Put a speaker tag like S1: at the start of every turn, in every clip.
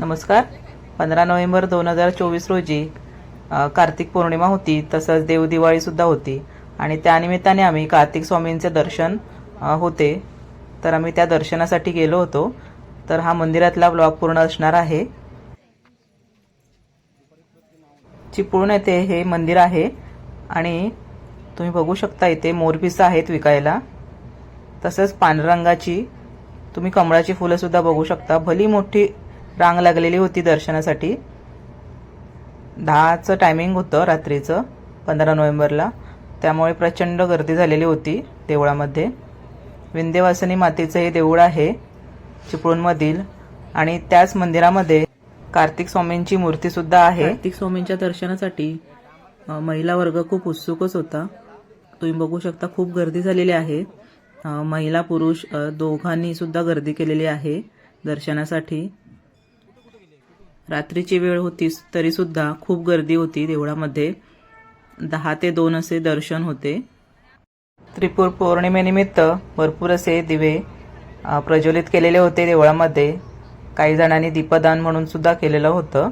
S1: नमस्कार. पंधरा नोव्हेंबर दोन हजार चोवीस रोजी कार्तिक पौर्णिमा होती तसंच देवदिवाळीसुद्धा होती. आणि त्यानिमित्ताने आम्ही कार्तिक स्वामींचे दर्शन होते. तर आम्ही त्या दर्शनासाठी गेलो होतो. तर हा मंदिरातला ब्लॉग पूर्ण असणार आहे. चिपळूण येथे हे मंदिर आहे. आणि तुम्ही बघू शकता इथे मोरपिसं आहेत विकायला. तसंच पांढरंगाची तुम्ही कमळाची फुलंसुद्धा बघू शकता. भली मोठी रांग लागलेली होती दर्शनासाठी. दहाचं टायमिंग होतं रात्रीचं पंधरा नोव्हेंबरला. त्यामुळे प्रचंड गर्दी झालेली होती देवळामध्ये. विंध्यवासिनी मातेचं हे देऊळ आहे चिपळूणमधील. आणि त्याच मंदिरामध्ये कार्तिक स्वामींची मूर्तीसुद्धा आहे. कार्तिक स्वामींच्या दर्शनासाठी महिला वर्ग खूप उत्सुकच होता. तुम्ही बघू शकता खूप गर्दी झालेली आहे. महिला पुरुष दोघांनी सुद्धा गर्दी केलेली आहे दर्शनासाठी. रात्रीची वेळ होती तरीसुद्धा खूप गर्दी होती देवळामध्ये. दहा ते दोन असे दर्शन होते. त्रिपूर पौर्णिमेनिमित्त भरपूर असे दिवे प्रज्वलित केलेले होते देवळामध्ये. काही जणांनी दीपदान म्हणून सुद्धा केलेलं होतं.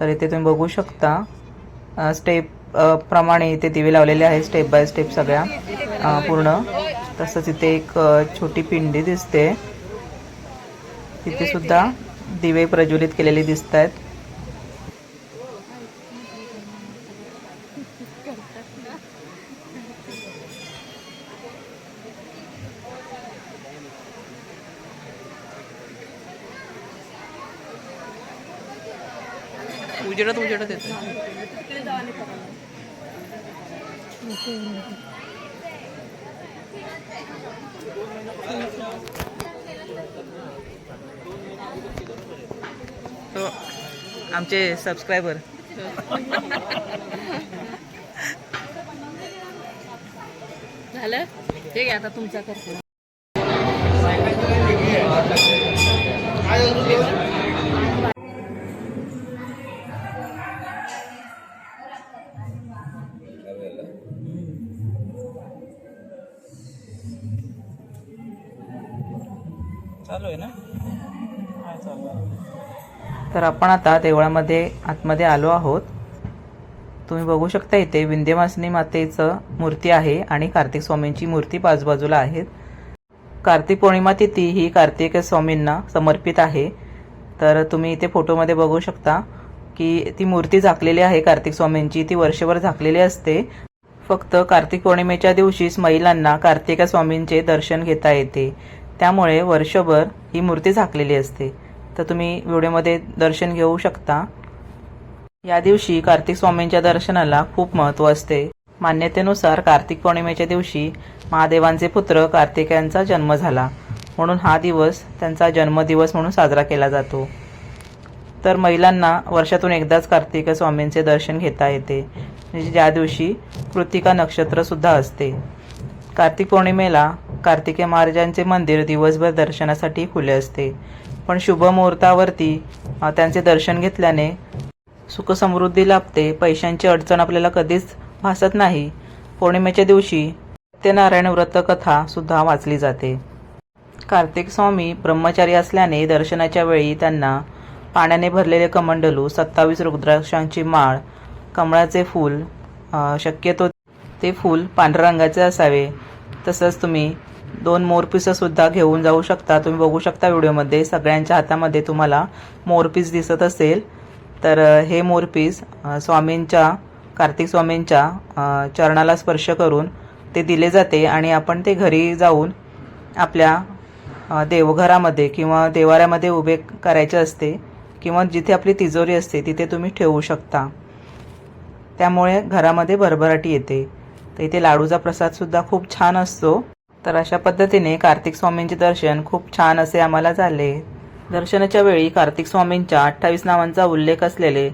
S1: तर इथे तुम्ही बघू शकता स्टेप प्रमाणे इथे दिवे लावलेले आहेत स्टेप बाय स्टेप सगळ्या पूर्ण. तसंच इथे एक छोटी पिंडी दिसते. तिथे सुद्धा दिवे प्रज्वलित केलेले दिसत आहेत उजेडत उजेडत येते आमचे सबस्क्रायबर
S2: झालं? ठीक आहे आता तुमचा करतो
S1: चालू आहे ना? तर आपण आता देवळामध्ये आतमध्ये आलो आहोत. तुम्ही बघू शकता इथे विंध्यवासिनी मातेचं मूर्ती आहे आणि कार्तिक स्वामींची मूर्ती बाजूबाजूला आहेत. कार्तिक पौर्णिमा तिथी ही कार्तिक स्वामींना समर्पित आहे. तर तुम्ही इथे फोटोमध्ये बघू शकता की ती मूर्ती झाकलेली आहे कार्तिक स्वामींची. ती वर्षभर झाकलेली असते. फक्त कार्तिक पौर्णिमेच्या दिवशीच महिलांना कार्तिक स्वामींचे दर्शन घेता येते. त्यामुळे वर्षभर ही मूर्ती झाकलेली असते. तर तुम्ही व्हिडिओमध्ये दर्शन घेऊ शकता. या दिवशी कार्तिक स्वामींच्या दर्शनाला खूप महत्त्व असते. मान्यतेनुसार कार्तिक पौर्णिमेच्या दिवशी महादेवांचे पुत्र कार्तिकेयांचा जन्म झाला. म्हणून हा दिवस त्यांचा जन्मदिवस म्हणून साजरा केला जातो. तर महिलांना वर्षातून एकदाच कार्तिक स्वामींचे दर्शन घेता येते. म्हणजे ज्या दिवशी कृतिका नक्षत्र सुद्धा असते. कार्तिक पौर्णिमेला कार्तिकेय महाराजांचे मंदिर दिवसभर दर्शनासाठी खुले असते. पण शुभ मुहूर्तावरती त्यांचे दर्शन घेतल्याने सुखसमृद्धी लाभते पैशांची अडचण आपल्याला कधीच भासत नाही. पौर्णिमेच्या दिवशी सत्यनारायण व्रतकथा सुद्धा वाचली जाते. कार्तिक स्वामी ब्रह्मचारी असल्याने दर्शनाच्या वेळी त्यांना पाण्याने भरलेले कमंडलू सत्तावीस रुद्राक्षांची माळ कमळाचे फूल शक्यतो ते फूल पांढऱ्या रंगाचे असावे. तसंच तुम्ही दोन मोरपीससुद्धा घेऊन जाऊ शकता. तुम्ही बघू शकता व्हिडिओमध्ये. सगळ्यांच्या हातामध्ये तुम्हाला मोरपीस दिसत असेल. तर हे मोरपीस स्वामींच्या कार्तिक स्वामींच्या चरणाला स्पर्श करून ते दिले जाते आणि आपण ते घरी जाऊन आपल्या देवघरामध्ये किंवा देवाऱ्यामध्ये उभे करायचे असते किंवा जिथे आपली तिजोरी असते तिथे तुम्ही ठेवू शकता. त्यामुळे घरामध्ये भरभराटी येते. तर इथे लाडूचा प्रसादसुद्धा खूप छान असतो. तर अशा पद्धतीने कार्तिक स्वामींचे दर्शन खूप छान असे आम्हाला झाले. दर्शनाच्या वेळी कार्तिक स्वामींच्या अठ्ठावीस नावांचा उल्लेख असलेले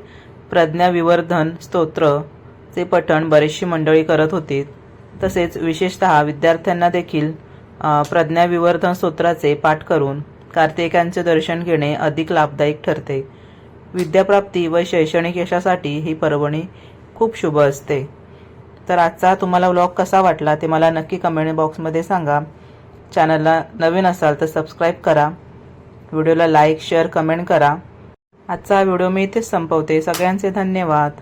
S1: प्रज्ञा विवर्धन स्तोत्रचे पठण बरीचशी मंडळी करत होती. तसेच विशेषतः विद्यार्थ्यांना देखील प्रज्ञाविवर्धन स्तोत्राचे पाठ करून कार्तिकांचे दर्शन घेणे अधिक लाभदायक ठरते. विद्याप्राप्ती व शैक्षणिक यशासाठी ही पर्वणी खूप शुभ असते. तर आजचा तुम्हाला व्लॉग कसा वाटला ते मला नक्की कमेंट बॉक्समध्ये सांगा. चॅनलला नवीन असाल तर सबस्क्राईब करा. व्हिडिओला लाईक शेअर कमेंट करा. आजचा व्हिडिओ मी इथेच संपवते. सगळ्यांचे धन्यवाद.